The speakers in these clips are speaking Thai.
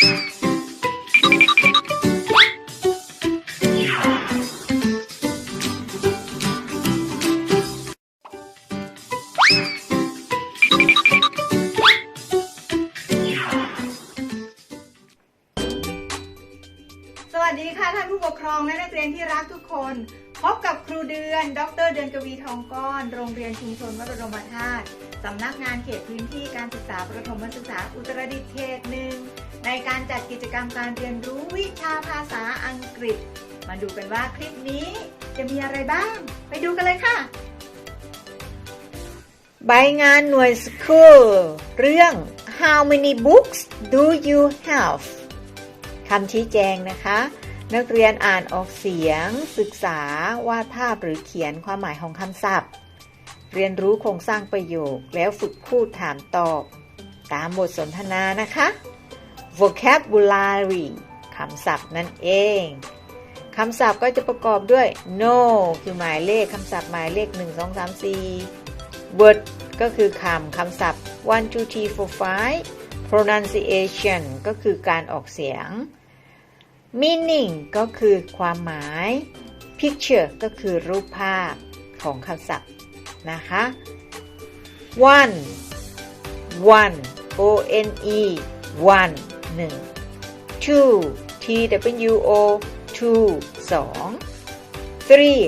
วัสดีค่ะท่านผู้ปกครองและนักเรียนที่รักทุกคน พบกับครูเดือน ดรเดือนกวีทองก้อน โรงเรียนชุมชนวัดรมธาตุ สำนักงานเขตพื้นที่การศึกษาประถมศึกษาอุตรดิตถ์เขตหนึ่งในการจัดกิจกรรมการเรียนรู้วิชาภาษาอังกฤษ มาดูกันว่าคลิปนี้จะมีอะไรบ้าง ไปดูกันเลยค่ะ ใบงานหน่วย School เรื่อง How many books do you have คำชี้แจงนะคะ นักเรียนอ่านออกเสียง ศึกษาวาดภาพหรือเขียนความหมายของคำศัพท์ เรียนรู้โครงสร้างประโยคแล้วฝึกพูดถามตอบ ตามบทสนทนานะคะ vocabulary คำศัพท์นั่นเองคำศัพท์ก็จะประกอบด้วย no คือหมายเลขคำศัพท์หมายเลข 1 2 3 4 word ก็คือคำคำศัพท์ one two three four five pronunciation ก็คือการออกเสียง meaning ก็คือความหมาย picture ก็คือรูปภาพของคำศัพท์ นะคะ one one o n e one หนึ่ง two t w o two สอง three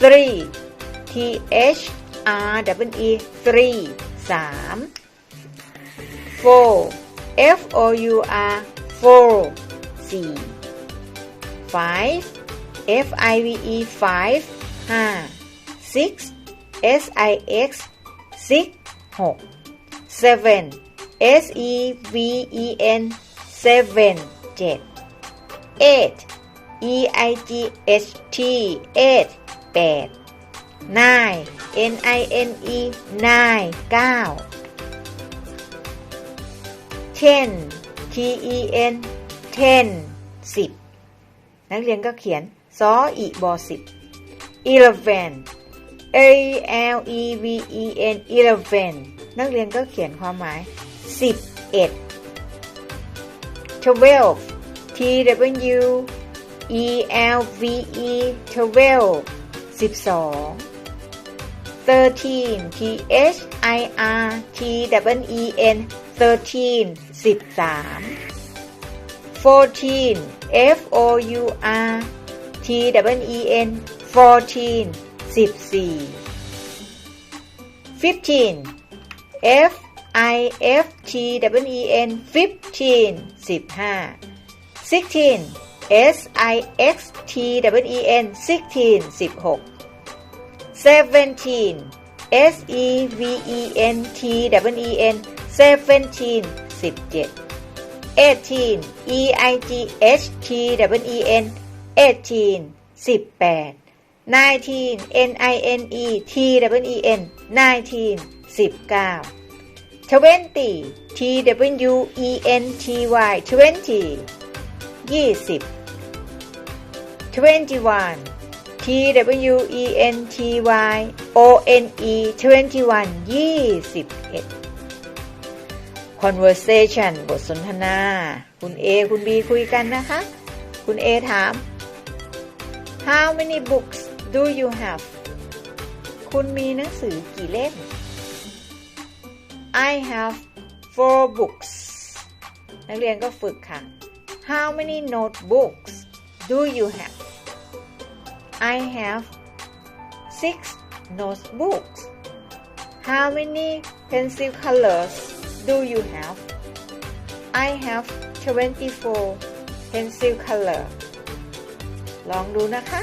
three t h r w e three สาม four f o u r four สี่ five f i v e five ห้า six s i x six หก seven s e v e n เจ็ด eight e i g h t แปด nine n i n e เก้า ten t e n ten สิบนักเรียนก็เขียนซออีบอสิบ eleven a l e v e n eleven นักเรียนก็เขียนความหมายสิบเอ็ด twelve t w e l v e twelve สิบสอง thirteen t h i r t w e n thirteen สิบสาม fourteen f o u r t w e n fourteen สิบสี่ fifteen f i f t w e n fifteen สิบห้า sixteen s i x t w e n sixteen สิบหก seventeen s e v e n t w e n seventeen สิบเจ็ด eighteen e i g h t w e n eighteen สิบแปด nineteen n i n e t w e n nineteen สิบเก้า twenty t w e n t y twenty ยี่สิบ twenty one t w e n t y o n e twenty one ยี่สิบเอ็ด conversation บทสนทนา คุณ A คุณ B คุยกันนะคะ คุณ A ถาม How many books do you have คุณมีหนังสือกี่เล่ม I have four books นักเรียนก็ฝึกค่ะ How many notebooks do you have I have six notebooks How many pencil colors do you have I have 24 pencil color ลองดูนะคะ